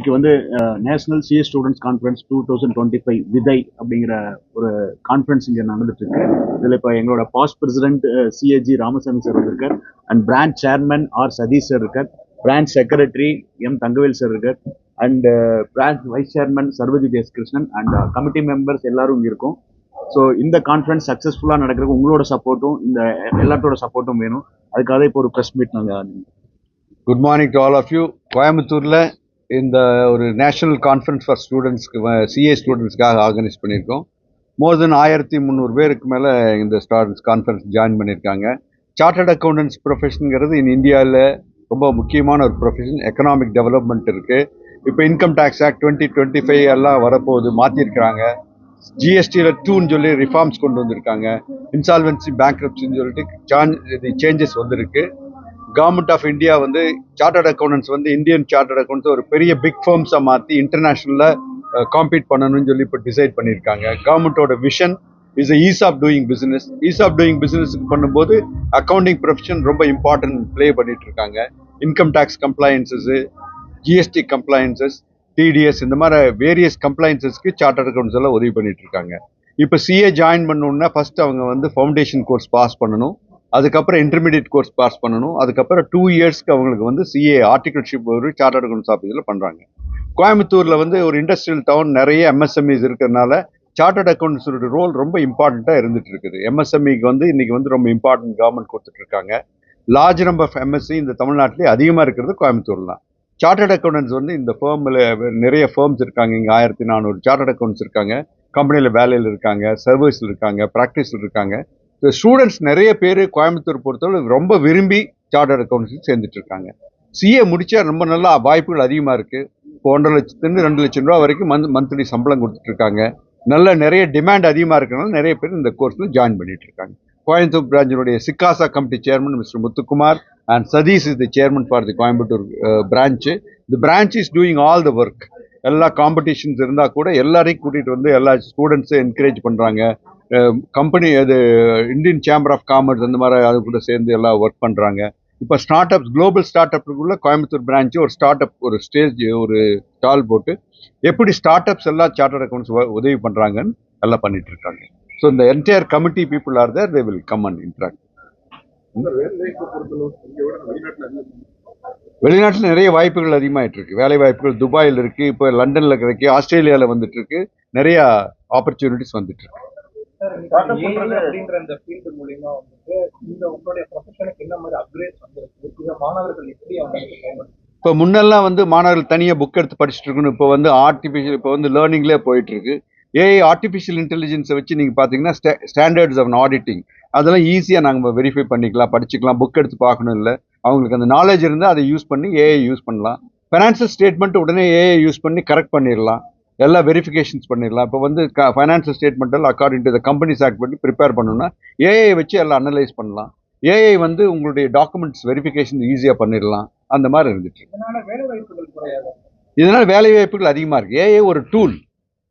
இன்னைக்கு வந்து national CS students conference two thousand twenty five விதை அப்படிங்கிற ஒரு கான்ஃபரன்ஸ் இங்கே நடந்துட்டு இருக்கு இதில் இப்போ எங்களோட past president CAG Ramasamy sir இருக்கார் and branch chairman R Satish sir இருக்கார். Branch secretary M Thangavel sir இருக்கார். And branch vice chairman Sarvaji S and committee members எல்லாரும் இங்கே ஸோ இந்த கான்ஃபரன்ஸ் சக்ஸஸ்ஃபுல்லாக நடக்கிறதுக்கு உங்களோட சப்போர்ட்டும் இந்த எல்லாத்தோட சப்போர்ட்டும் வேணும். அதுக்காக இப்போ ஒரு ப்ரெஸ் மீட் நாங்கள் good morning to all of you கோயம்புத்தூரில் இந்த ஒரு நேஷனல் கான்ஃபரன்ஸ் ஃபார் ஸ்டூடெண்ட்ஸ்க்கு சிஏ ஸ்டூடெண்ட்ஸ்க்காக ஆர்கனைஸ் பண்ணியிருக்கோம். மோர் தென் ஆயிரத்தி முந்நூறு பேருக்கு மேலே இந்த ஸ்டூடெண்ட்ஸ் கான்ஃபரன்ஸ் ஜாயின் பண்ணியிருக்காங்க. சார்ட்டர்ட் அக்கௌண்டன்ஸ் ப்ரொஃபஷனுங்கிறது இன் இந்தியாவில் ரொம்ப முக்கியமான ஒரு ப்ரொஃபஷன் எக்கனாமிக் டெவலப்மெண்ட் இருக்குது இப்போ income tax act twenty twenty five எல்லாம் வரப்போகுது மாற்றிருக்கிறாங்க ஜிஎஸ்டியில் டூன்னு சொல்லி ரிஃபார்ம்ஸ் கொண்டு வந்திருக்காங்க. இன்சால்வன்சி பேங்க்ரப்சின்னு சொல்லிட்டு சான் இது சேஞ்சஸ் வந்திருக்கு. கவர்மெண்ட் ஆஃப் இந்தியா வந்து சார்ட்டர்ட் அக்கௌண்டன்ஸ் வந்து இந்தியன் சார்ட்டர்ட் அக்கௌண்ட்ஸ் ஒரு பெரிய பிக் ஃபார்ம்ஸை மாற்றி இன்டர்நேஷ்னலில் காம்பீட் பண்ணணும்னு சொல்லி இப்போ டிசைட் பண்ணியிருக்காங்க. கவர்மெண்ட்டோட vision is ease of doing business ease of doing பிஸ்னஸ்க்கு பண்ணும்போது அக்கௌண்டிங் ப்ரொஃபஷன் ரொம்ப இம்பார்ட்டன்ட் ப்ளே பண்ணிட்டு இருக்காங்க. Income tax compliances GST compliances TDS இந்த மாதிரி வேரியஸ் கம்ப்ளைன்சஸ்க்கு சார்ட்டர்ட் அக்கௌண்ட்ஸ் எல்லாம் உதவி பண்ணிட்டு இருக்காங்க. இப்போ சிஏ ஜாயின் பண்ணணுன்னா ஃபர்ஸ்ட் அவங்க வந்து ஃபவுண்டேஷன் கோர்ஸ் பாஸ் பண்ணணும். அதுக்கப்புறம் இன்டர்மீடியட் கோர்ஸ் பாஸ் பண்ணணும். அதுக்கப்புறம் டூ இயர்ஸ்க்கு அவங்களுக்கு வந்து சிஏ ஆர்டிகல்ஷிப் ஒரு சார்ட்டர்ட் அக்கௌண்ட்ஸ் ஆஃபீஸில் பண்ணுறாங்க கோயம்புத்தூரில் வந்து ஒரு இண்டஸ்ட்ரியல் டவுன் நிறைய எம்எஸ்எம்இஸ் இருக்கிறதுனால சார்ட்டர்ட் அக்கௌண்ட்ஸோட ரோல் ரொம்ப இம்பார்ட்டண்ட்டாக இருந்துட்டு இருக்குது. எம்எஸ்எம்இக்கு வந்து இன்றைக்கி வந்து ரொம்ப இம்பார்ட்டன்ட் கவர்மெண்ட் கொடுத்துட்டு இருக்காங்க. லார்ஜ் நம்பர் ஆஃப் எம்எஸ்சி இந்த தமிழ்நாட்டிலே அதிகமாக இருக்கிறது கோயம்புத்தூர் தான். சார்ட்டர்ட் அக்கௌண்டன்ஸ் வந்து இந்த ஃபேர்மில் நிறைய ஃபேர்ம்ஸ் இருக்காங்க. இங்கே ஆயிரத்தி நானூறு சார்ட்டர்ட் அக்கௌண்ட்ஸ் இருக்காங்க. கம்பெனியில் வேலையில் இருக்காங்க. சர்வீஸில் இருக்காங்க. ப்ராக்டிஸில் இருக்காங்க. இந்த ஸ்டூடெண்ட்ஸ் நிறைய பேர் கோயம்புத்தூர் பொறுத்தவரை ரொம்ப விரும்பி சார்ட்டர்ட் அக்கௌண்ட்ஸ் சேர்ந்துட்டு இருக்காங்க சிஏ முடித்தா ரொம்ப நல்லா வாய்ப்புகள் அதிகமாக இருக்குது இப்போ ஒன்றரை லட்சத்துலேருந்து ரெண்டு லட்சம் ரூபா வரைக்கும் மந்த் மந்த்லி சம்பளம் கொடுத்துட்ருக்காங்க நல்ல நிறைய டிமாண்ட் அதிகமாக இருக்கிறனால நிறைய பேர் இந்த கோர்ஸில் ஜாயின் பண்ணிகிட்டு இருக்காங்க கோயம்புத்தூர் பிரான்ச்சினுடைய சிக்காசா committee chairman mister Muthukumar and Satish is the chairman for the Coimbatore branch the branch is doing all the work எல்லா காம்படிஷன்ஸ் இருந்தால் கூட எல்லாரையும் கூட்டிகிட்டு வந்து எல்லா ஸ்டூடெண்ட்ஸும் என்கரேஜ் பண்ணுறாங்க கம்பெனி அது இந்தியன் சேம்பர் ஆஃப் காமர்ஸ் அந்த மாதிரி அது கூட சேர்ந்து எல்லாம் ஒர்க் பண்ணுறாங்க இப்போ ஸ்டார்ட் அப்ஸ் குளோபல் ஸ்டார்ட் அப்புக்குள்ள கோயம்புத்தூர் பிரான்ச்சு ஒரு ஸ்டார்ட் அப் ஒரு ஸ்டேஜ் ஒரு ஸ்டால் போட்டு எப்படி ஸ்டார்ட் அப்ஸ் எல்லாம் சார்ட்டர்ட் அக்கௌண்ட்ஸ் உதவி பண்ணுறாங்கன்னு எல்லாம் பண்ணிட்டு இருக்காங்க. ஸோ இந்த entire committee people are there they will come and interact வெளிநாட்டில் நிறைய வாய்ப்புகள் அதிகமாயிட்டு இருக்கு. வேலை வாய்ப்புகள் துபாயில் இருக்கு இப்போ லண்டன்ல கிடைக்கு ஆஸ்திரேலியாவில் வந்துட்டு இருக்கு நிறைய ஆப்பர்ச்சுனிட்டிஸ் வந்துட்டு இருக்கு. அப்படின்ற இந்த ஃபீல்டு மூலியமா வந்துட்டு இந்த உங்களுடைய ப்ரொஃபஷனுக்கு என்ன மாதிரி அப்கிரேட் வந்திருக்கு? இதை மாணவர்கள் எப்படி அவங்க பயன்படுத்த இப்போ முன்னெல்லாம் வந்து மாணவர்கள் தனியாக புக் எடுத்து படிச்சுட்டு இருக்கணும். இப்போ வந்து ஆர்டிஃபிஷியல் இப்போ வந்து லேர்னிங்லேயே போயிட்டு இருக்கு. ஏஐ ஆர்டிஃபிஷியல் இன்டெலிஜென்ஸை வச்சு நீங்கள் பார்த்தீங்கன்னா ஸ்டாண்டர்ட்ஸ் ஆஃப் ஆடிட்டிங் அதெல்லாம் ஈஸியாக நாங்கள் வெரிஃபை பண்ணிக்கலாம் படிச்சுக்கலாம் புக் எடுத்து பார்க்கணும் இல்லை. அவங்களுக்கு அந்த நாலேஜ் இருந்தால் அதை யூஸ் பண்ணி ஏஐ யூஸ் பண்ணலாம். ஃபைனான்சியல் ஸ்டேட்மெண்ட் உடனே ஏஐ யூஸ் பண்ணி கரெக்ட் பண்ணிடலாம். எல்லா வெரிஃபிகேஷன்ஸ் பண்ணிடலாம். இப்போ வந்து ஃபைனான்சியல் ஸ்டேட்மெண்ட் எல்லாம் according to the companies act பண்ணி ப்ரிப்பேர் பண்ணணும்னா ஏஐ வச்சு எல்லாம் அனலைஸ் பண்ணலாம். ஏஐ வந்து உங்களுடைய டாக்குமெண்ட்ஸ் வெரிஃபிகேஷன் ஈஸியாக பண்ணிடலாம். அந்த மாதிரி இருந்துச்சு. இதனால் வேலை வாய்ப்புகள் அதிகமாக இருக்குது ஏஐ ஒரு டூல்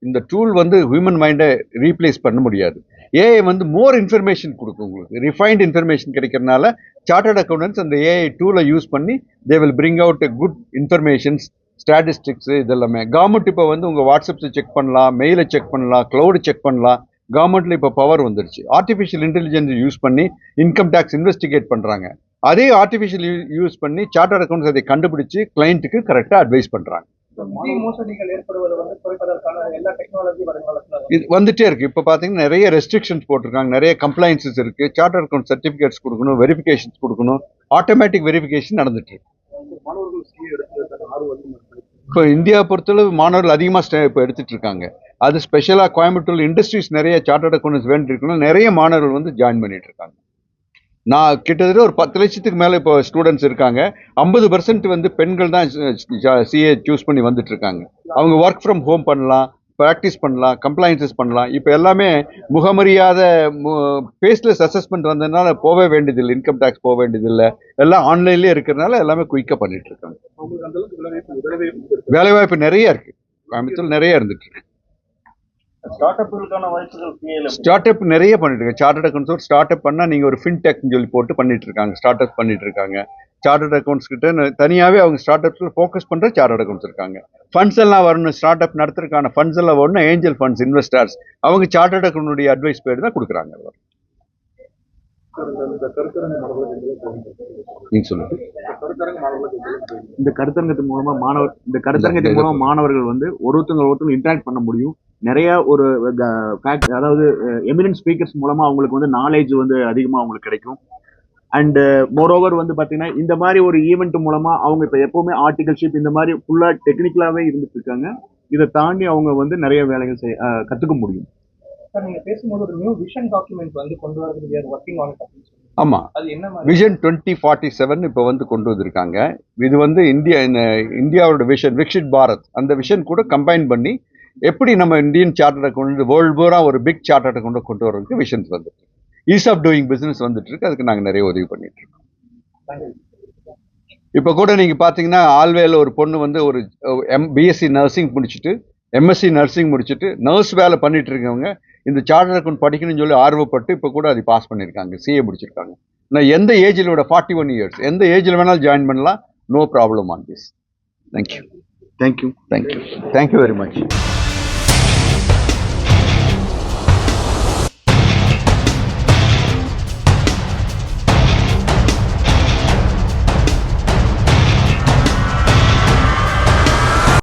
இந்த டூல் வந்து ஹியூமன் மைண்டை ரீப்ளேஸ் பண்ண முடியாது. ஏஐ வந்து மோர் இன்ஃபர்மேஷன் கொடுக்கும் உங்களுக்கு. ரிஃபைன்ட் இன்ஃபர்மேஷன் கிடைக்கிறனால சார்ட்டர்ட் அக்கௌண்டன்ஸ் அந்த ஏஐ டூலை யூஸ் பண்ணி they will bring out a good informations statistics இதெல்லாமே. கவர்மெண்ட் இப்போ வந்து உங்கள் வாட்ஸ்அப்ஸை செக் பண்ணலாம் மெயிலை செக் பண்ணலாம் க்ளவுடு செக் பண்ணலாம். கவர்மெண்ட்ல இப்போ பவர் வந்துருச்சு. ஆர்டிஃபிஷியல் இன்டெலிஜென்ஸ் யூஸ் பண்ணி இன்கம் டேக்ஸ் இன்வெஸ்டிகேட் பண்ணுறாங்க அதே ஆர்டிஃபிஷியல் யூஸ் பண்ணி சார்ட்டர்ட் அக்கௌண்ட்ஸ் அதை கண்டுபிடிச்சு கிளைண்ட்டுக்கு கரெக்டாக அட்வைஸ் பண்ணுறாங்க இது வந்துட்டே இருக்கு. இப்போ பார்த்தீங்கன்னா நிறைய ரெஸ்ட்ரிக்ஷன்ஸ் போட்டிருக்காங்க. நிறைய கம்ப்ளைன்சஸ் இருக்கு. சார்ட்டர் அக்கௌண்ட் சர்டிஃபிகேட்ஸ் கொடுக்கணும் வெரிஃபிகேஷன்ஸ் கொடுக்கணும். ஆட்டோமேட்டிக் வெரிஃபிகேஷன் நடந்துட்டு இருக்கு மாணவர்கள் சிஏ எடுக்கிறதுக்கு ஆர்வம் அதிகமாக இருக்கு இப்போ இந்தியா பொறுத்தளவு மாணவர்கள் அதிகமாக இப்போ எடுத்துகிட்டு இருக்காங்க. அது ஸ்பெஷலாக கோயம்புத்தூர் இண்டஸ்ட்ரீஸ் நிறைய சார்ட்டர்ட் அக்கௌண்ட்ஸ் வேண்டி இருக்கணும் நிறைய மாணவர்கள் வந்து ஜாயின் பண்ணிட்டு இருக்காங்க நான் கிட்டத்தட்ட ஒரு பத்து லட்சத்துக்கு மேலே இப்போ ஸ்டூடெண்ட்ஸ் இருக்காங்க. ஐம்பது பர்சன்ட் வந்து பெண்கள் தான் சிஏ சூஸ் பண்ணி வந்துட்டு இருக்காங்க அவங்க ஒர்க் ஃப்ரம் ஹோம் பண்ணலாம். ப்ராக்டிஸ் பண்ணலாம் கம்ப்ளைன்சஸ் பண்ணலாம். இப்போ எல்லாமே முகமறியாத ஃபேஸ்லெஸ் அசஸ்மெண்ட் வந்ததுனால போக வேண்டியதில்லை இன்கம் டேக்ஸ் போக வேண்டியதில்லை. எல்லாம் ஆன்லைன்லேயே இருக்கிறதுனால எல்லாமே குயிக்காக பண்ணிட்டு இருக்காங்க. வேலைவாய்ப்பு நிறைய இருக்கு. கோயம்புத்தூர் நிறைய இருந்துட்டு இருக்கு. ஸ்டார்ட் அப் நிறைய பண்ணிட்டு இருக்காங்க. சார்ட்டர்ட் அக்கௌண்ட்ஸ் ஸ்டார்ட் அப் பண்ணா நீங்க ஒரு ஃபின்டெக்னு சொல்லி போட்டு பண்ணிட்டு இருக்காங்க. ஸ்டார்ட் அப் பண்ணிட்டு இருக்காங்க. சார்ட்டர்ட் அக்கௌண்ட்ஸ் கிட்ட தனியாகவே தனியாவே அவங்க ஸ்டார்ட் அப்ஸில் ஃபோக்கஸ் பண்ணுற சார்ட்டர்ட் அக்கௌண்ட்ஸ் இருக்காங்க. ஃபண்ட்ஸ் எல்லாம் வரணும் ஸ்டார்ட் அப் நடத்துறதுக்கான ஃபண்ட்ஸ் எல்லாம் வரணும் ஏஞ்சல் ஃபண்ட்ஸ் இன்வெஸ்டர்ஸ் அவங்க சார்ட்டர்ட் அக்கௌண்ட்டுடைய அட்வைஸ் பேர் தான் கொடுக்குறாங்க. இந்த நீங்க சொல்லுங்க. இந்த கருத்தரங்கத்தின் மூலமா மாணவர் இந்த கருத்தரங்கத்தின் மூலமா மாணவர்கள் வந்து ஒருத்தவங்க ஒருத்தங்க இன்டராக்ட் பண்ண முடியும். நிறைய ஒரு அதாவது eh, எமினன்ட் ஸ்பீக்கர்ஸ் மூலமா அவங்களுக்கு வந்து நாலேஜ் வந்து அதிகமா அவங்களுக்கு கிடைக்கும். அண்ட் மோரோவர் வந்து பாத்தீங்கன்னா இந்த மாதிரி ஒரு ஈவெண்ட் மூலமா அவங்க இப்ப எப்பவுமே ஆர்டிகல்ஷிப் இந்த மாதிரி ஃபுல்லா டெக்னிக்கலாவே இருந்துட்டு இருக்காங்க. இதை தாண்டி அவங்க வந்து நிறைய வேலைகள் செய்ய அஹ், கத்துக்க முடியும். சார் நீங்க பேசும்போது ஒரு நியூ விஷன் டாக்குமெண்ட் வந்து கொண்டு வரது ஒர்க்கிங் ஆன் அப்படின்னு சொல்லி ஆமா. அது என்ன மாதிரி? விஷன் டுவெண்ட்டி ஃபார்ட்டி செவன் இப்போ வந்து கொண்டு வந்திருக்காங்க. இது வந்து இந்தியா இந்த இந்தியாவோட விஷன் விக்ஷித் பாரத். அந்த விஷன் கூட கம்பைன் பண்ணி எப்படி நம்ம இந்தியன் சார்ட்டர்டை கொண்டு வேர்ல்டு பூரா ஒரு பிக் சார்ட்டர்டை கொண்டு கொண்டு வரதுக்கு விஷன்ஸ் வந்துட்டு ஈஸ் ஆஃப் டூயிங் பிசினஸ் வந்துட்டு இருக்கு அதுக்கு நாங்கள் நிறைய உதவி பண்ணிட்டு இருக்கோம் இப்போ கூட நீங்க பாத்தீங்கன்னா ஆல்வேல ஒரு பொண்ணு வந்து ஒரு எம் பிஎஸ்சி நர்சிங் முடிச்சுட்டு எம்எஸ்சி நர்சிங் முடிச்சுட்டு நர்ஸ் வேலை பண்ணிட்டு இருக்கவங்க இந்த சார்ட்டர் அக்கௌண்ட் படிக்கணும்னு சொல்லி ஆர்வப்பட்டு இப்போ கூட அது பாஸ் பண்ணியிருக்காங்க. சிஏ முடிச்சிருக்காங்க. நான் எந்த ஏஜில் விட ஃபார்ட்டி ஒன் இயர்ஸ் எந்த ஏஜில் வேணாலும் ஜாயின் பண்ணலாம். No problem on this thank you thank you thank you thank you very much